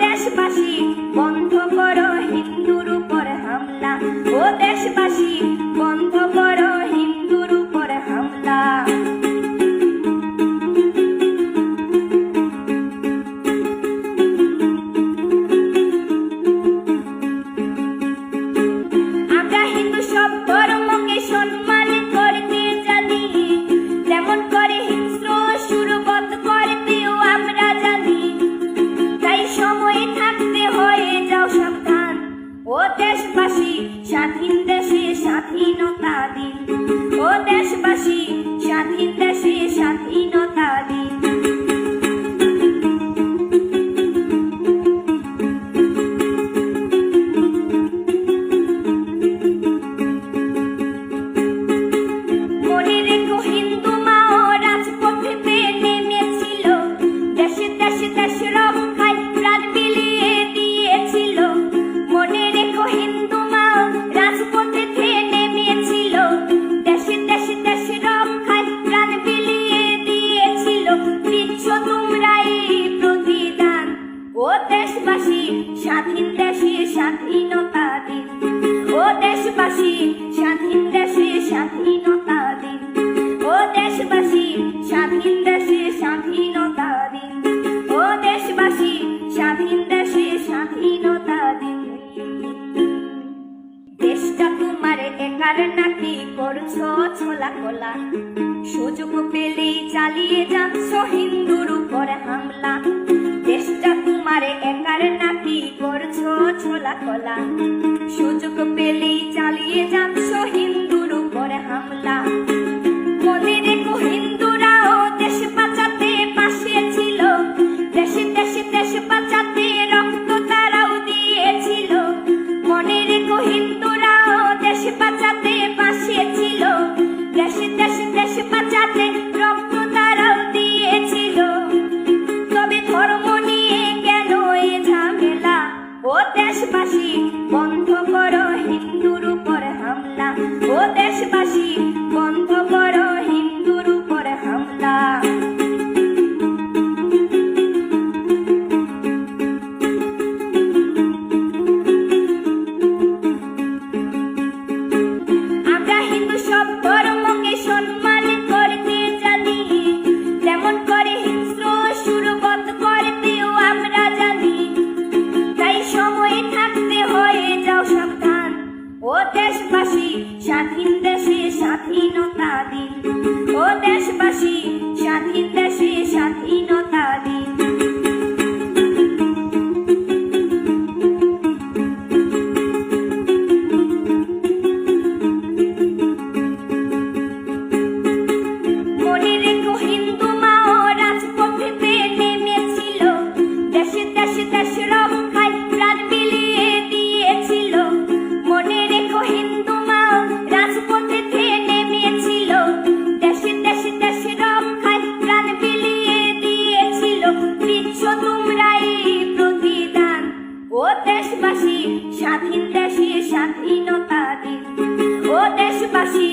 দেশবাসী বন্ধ স্বাধীন দেশে স্বাধীনতা দিন। দেশে স্বাধীনতা দিন। ও দেশবাসী, স্বাধীন দেশে স্বাধীনতা দিন। ও দেশবাসী, স্বাধীন দেশে স্বাধীনতা দিন। ও দেশবাসী, স্বাধীন দেশে স্বাধীনতা দিন। দেশটা তোমার একার নাকি করছ ছোলা কোলা সুযোগ পেলেই চালিয়ে যাচ্ছ হিন্দুর উপর। কলা। সুযোগ পেলেই চালিয়ে যাচ্ছ হিন্দুর উপরে হামলা। Ô, teste baixinho, স্বাধীনতা দিন। ও দেশবাসী